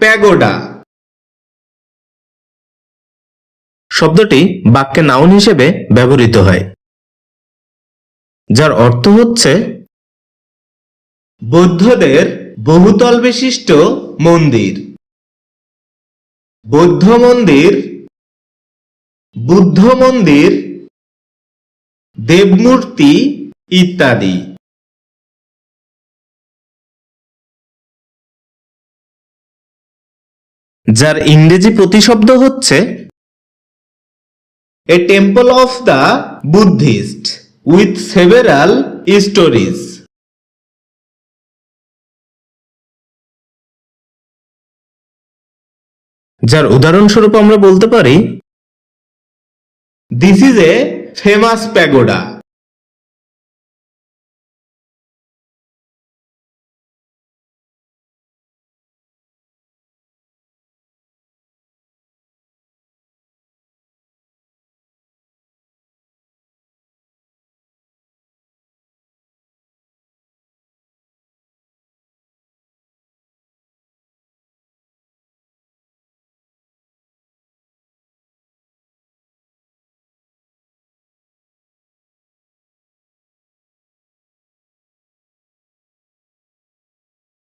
Pagoda. শব্দটি বাক্যে noun হিসেবে ব্যবহৃত হয়, যার অর্থ হচ্ছে বৌদ্ধদের বহুতল বিশিষ্ট মন্দির। বৌদ্ধ মন্দির, বুদ্ধ মন্দির, দেবমূর্তি ইত্যাদি। যার ইংরেজি প্রতিশব্দ হচ্ছে a temple of the Buddhist with several stories. যার উদাহরণস্বরূপ আমরা বলতে পারি this is a famous pagoda